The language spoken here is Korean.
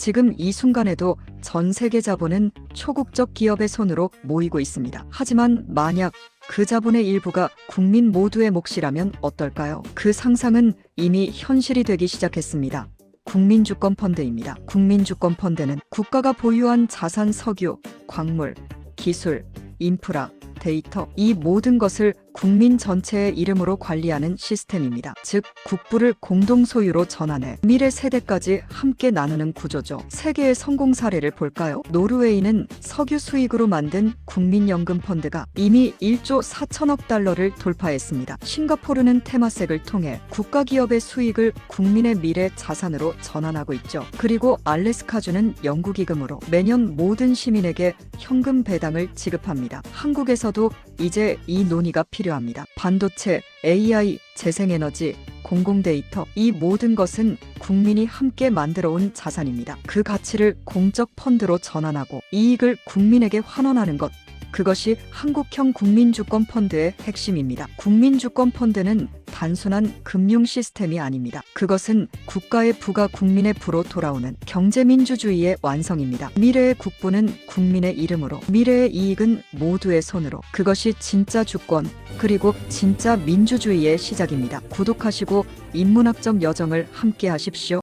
지금 이 순간에도 전 세계 자본은 초국적 기업의 손으로 모이고 있습니다. 하지만 만약 그 자본의 일부가 국민 모두의 몫이라면 어떨까요? 그 상상은 이미 현실이 되기 시작했습니다. 국민주권 펀드입니다. 국민주권 펀드는 국가가 보유한 자산 석유, 광물, 기술, 인프라, 데이터 이 모든 것을 국민 전체의 이름으로 관리하는 시스템입니다. 즉 국부를 공동 소유로 전환해 미래 세대까지 함께 나누는 구조죠. 세계의 성공 사례를 볼까요? 노르웨이는 석유 수익으로 만든 국민연금 펀드가 이미 1조 4천억 달러를 돌파했습니다. 싱가포르는 테마색을 통해 국가 기업의 수익을 국민의 미래 자산으로 전환하고 있죠. 그리고 알래스카주는 연구기금으로 매년 모든 시민에게 현금 배당을 지급합니다. 한국에서도 이제 이 논의가 필요합니다. 반도체, AI, 재생에너지, 공공데이터 이 모든 것은 국민이 함께 만들어 온 자산입니다. 그 가치를 공적 펀드로 전환하고 이익을 국민에게 환원하는 것 그것이 한국형 국민주권 펀드의 핵심입니다. 국민주권 펀드는 단순한 금융 시스템이 아닙니다. 그것은 국가의 부가 국민의 부로 돌아오는 경제민주주의의 완성입니다. 미래의 국부는 국민의 이름으로, 미래의 이익은 모두의 손으로. 그것이 진짜 주권, 그리고 진짜 민주주의의 시작입니다. 구독하시고 인문학적 여정을 함께 하십시오.